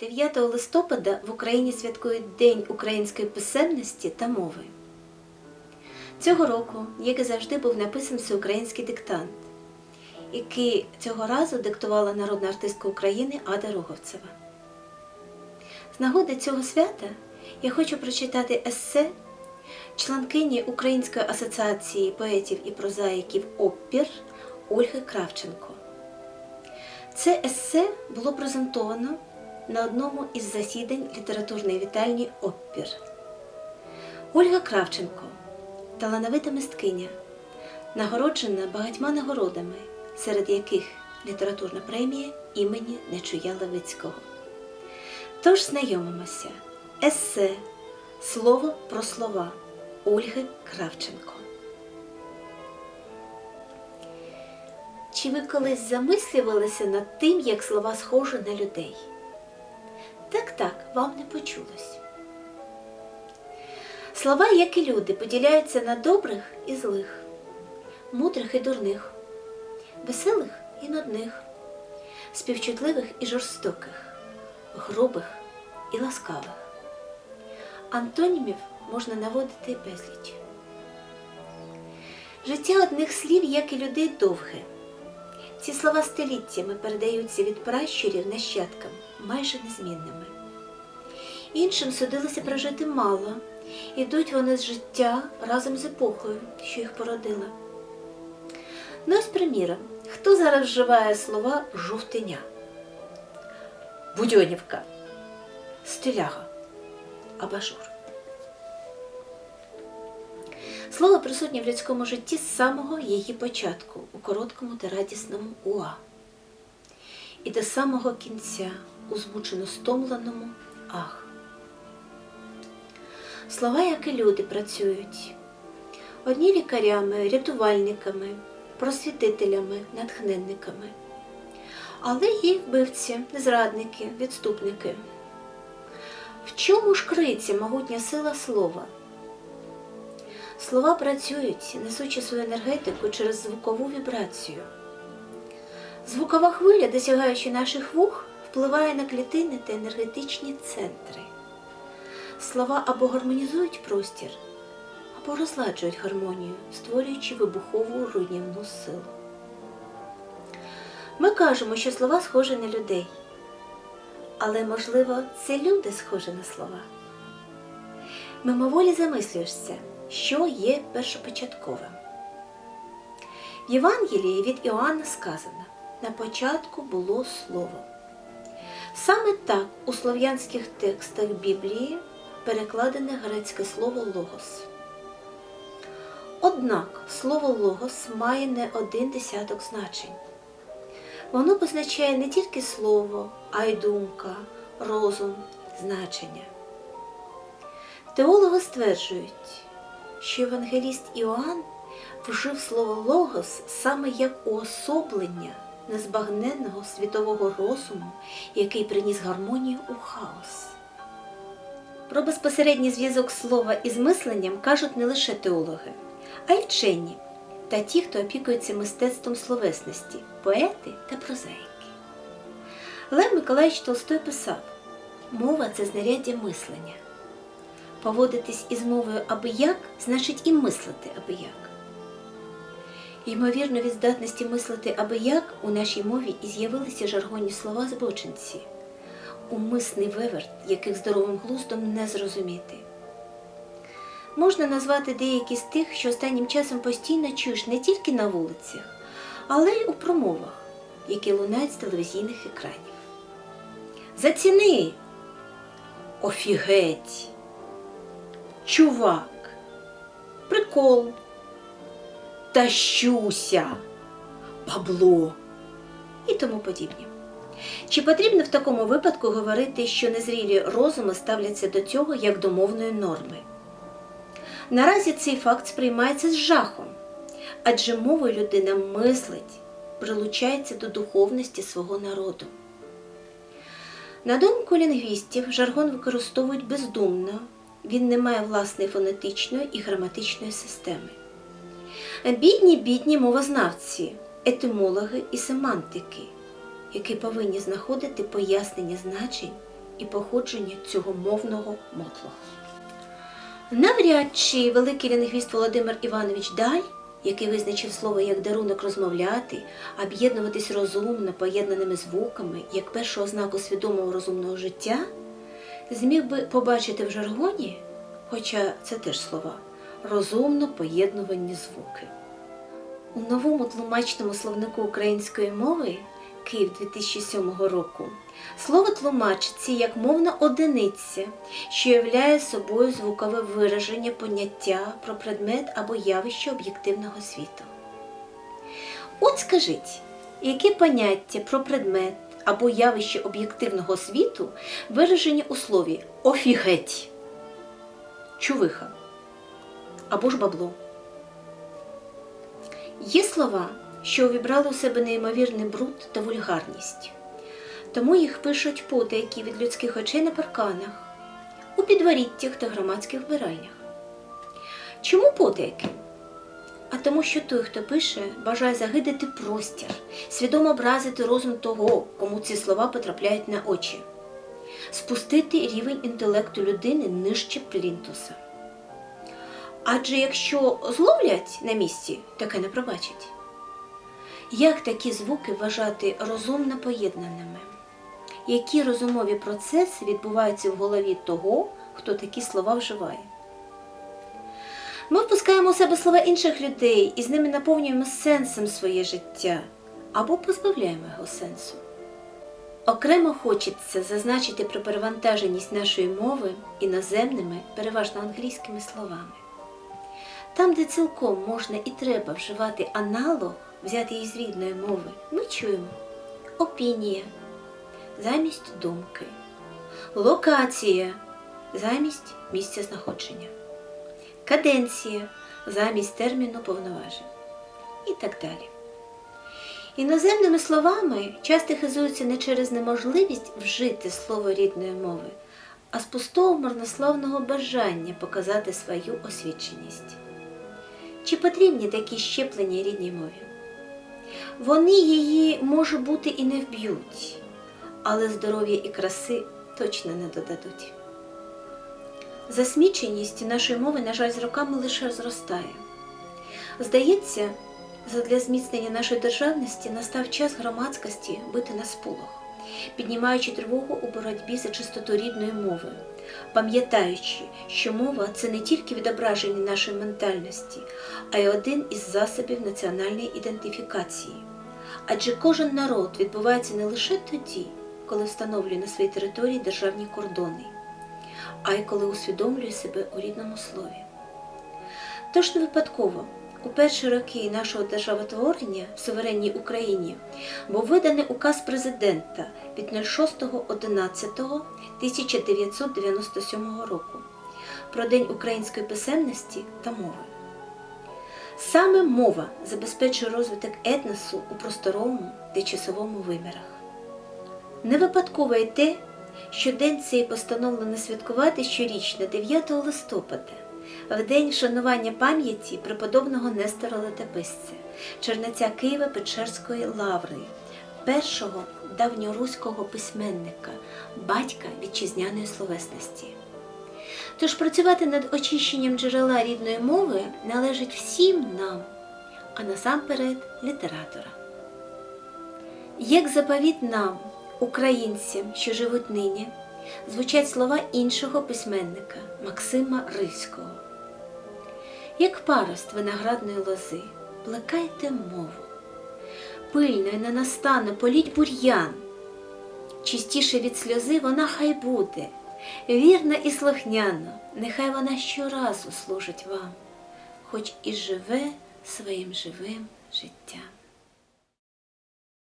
9 листопада в Україні святкують День української писемності та мови. Цього року, як і завжди, був написаний всеукраїнський диктант, який цього разу диктувала народна артистка України Ада Роговцева. З нагоди цього свята я хочу прочитати есе членкині Української асоціації поетів і прозаїків Оппір Ольги Кравченко. Це есе було презентовано на одному із засідань літературної вітальні Оппір. Ольга Кравченко, талановита мисткиня, нагороджена багатьма нагородами, серед яких літературна премія імені Нечуя Левицького. Тож знайомимося. Есе Слово про слова Ольги Кравченко. Чи ви колись замислювалися над тим, як слова схожі на людей? Так, так, вам не почулось. Слова, як і люди, поділяються на добрих і злих, мудрих і дурних, веселих і нудних, співчутливих і жорстоких, грубих і ласкавих. Антонімів можна наводити безліч. Життя одних слів, як і людей, довге. Ці слова століттями передаються від пращурів нащадкам, майже незмінними. Іншим судилося прожити мало, ідуть вони з життя разом з епохою, що їх породила. Ну, ось, приміром, хто зараз вживає слова жовтиня? Будьонівка, стиляга, абажур. Слово присутнє в людському житті з самого її початку, у короткому та радісному уа. І до самого кінця, у змучено стомленому ах. Слова, як і люди, працюють. Одні лікарями, рятувальниками, просвітителями, натхненниками. Але є вбивці, зрадники, відступники. В чому ж криється могутня сила слова? Слова працюють, несучи свою енергетику через звукову вібрацію. Звукова хвиля, досягаючи наших вух, впливає на клітини та енергетичні центри. Слова або гармонізують простір, або розладжують гармонію, створюючи вибухову руйнівну силу. Ми кажемо, що слова схожі на людей. Але, можливо, це люди схожі на слова. Мимоволі замислюєшся, що є першопочатковим. В Євангелії від Іоанна сказано: на початку було слово. Саме так у слов'янських текстах Біблії перекладене грецьке слово логос. Однак слово логос має не один десяток значень. Воно позначає не тільки слово, а й думка, розум, значення. Теологи стверджують, що евангеліст Іоанн вжив слово логос саме як уособлення незбагненного світового розуму, який приніс гармонію у хаос. Про безпосередній зв'язок слова із мисленням кажуть не лише теологи, а й вчені та ті, хто опікується мистецтвом словесності, поети та прозаїки. Лев Миколаївич Толстой писав: мова це знаряддя мислення. Поводитись із мовою аби як, значить і мислити аби як. Ймовірно, від здатності мислити аби як у нашій мові і з'явилися жаргонні слова збочинці, умисний виверт, яких здоровим глуздом не зрозуміти. Можна назвати деякі з тих, що останнім часом постійно чуєш не тільки на вулицях, але й у промовах, які лунають з телевізійних екранів. Заціни! Офігеть! Чувак! Прикол! Тащуся! Пабло! І тому подібні. Чи потрібно в такому випадку говорити, що незрілі розуми ставляться до цього як до мовної норми? Наразі цей факт сприймається з жахом, адже мовою людина мислить, прилучається до духовності свого народу. На думку лінгвістів, жаргон використовують бездумно, він не має власної фонетичної і граматичної системи. Бідні бідні мовознавці, етимологи і семантики, які повинні знаходити пояснення значень і походження цього мовного мотлоху. Навряд чи великий лінгвіст Володимир Іванович Даль, який визначив слово як дарунок розмовляти, об'єднуватись розумно поєднаними звуками як першу ознаку свідомого розумного життя, зміг би побачити в жаргоні, хоча це теж слова, розумно поєднувані звуки. У новому тлумачному словнику української мови Київ 2007 року слово тлумачиться як мовна одиниця, що являє собою звукове вираження поняття про предмет або явище об'єктивного світу. От скажіть, яке поняття про предмет або явище об'єктивного світу виражені у слові офігеть, чувиха або ж бабло? Є слова, що увібрали у себе неймовірний бруд та вульгарність, тому їх пишуть потайки від людських очей на парканах, у підворіттях та громадських вбиральнях. Чому потайки? А тому, що той, хто пише, бажає загидати простір, свідомо образити розум того, кому ці слова потрапляють на очі, спустити рівень інтелекту людини нижче плінтуса. Адже якщо зловлять на місці, таке не пробачать. Як такі звуки вважати розумно поєднаними? Які розумові процеси відбуваються в голові того, хто такі слова вживає? Ми впускаємо у себе слова інших людей і з ними наповнюємо сенсом своє життя або позбавляємо його сенсу. Окремо хочеться зазначити про перевантаженість нашої мови іноземними, переважно англійськими словами. Там, де цілком можна і треба вживати аналог, взяти із рідної мови, ми чуємо опінія замість думки, локація замість місця знаходження, каденція замість терміну повноважень і так далі. Іноземними словами часто хизуються не через неможливість вжити слово рідної мови, а з пустого марнославного бажання показати свою освіченість. Чи потрібні такі щеплення рідній мові? Вони її, може бути, і не вб'ють, але здоров'я і краси точно не додадуть. Засміченість нашої мови, на жаль, з роками лише зростає. Здається, задля зміцнення нашої державності настав час громадськості бити на сполох, піднімаючи тривогу у боротьбі за чистоту рідної мови, пам'ятаючи, що мова це не тільки відображення нашої ментальності, а й один із засобів національної ідентифікації. Адже кожен народ відбувається не лише тоді, коли встановлює на своїй території державні кордони, а й коли усвідомлює себе у рідному слові. Тож не випадково у перші роки нашого державотворення в суверенній Україні був виданий указ президента від 06.11.1997 року про День української писемності та мови. Саме мова забезпечує розвиток етносу у просторовому та часовому вимірах. Не випадково й те, що день цей постановлено святкувати щорічно 9 листопада, в день вшанування пам'яті преподобного Нестора Летописця, чернеця Києва Печерської лаври, першого давньоруського письменника, батька вітчизняної словесності. Тож працювати над очищенням джерела рідної мови належить всім нам, а насамперед літератора. Як заповіт нам, українцям, що живуть нині, звучать слова іншого письменника Максима Рильського. Як парост виноградної лози, плекайте мову, пильно і ненастанно політь бур'ян, чистіше від сльози вона хай буде, вірна і слухняна, нехай вона щоразу служить вам, хоч і живе своїм живим життям.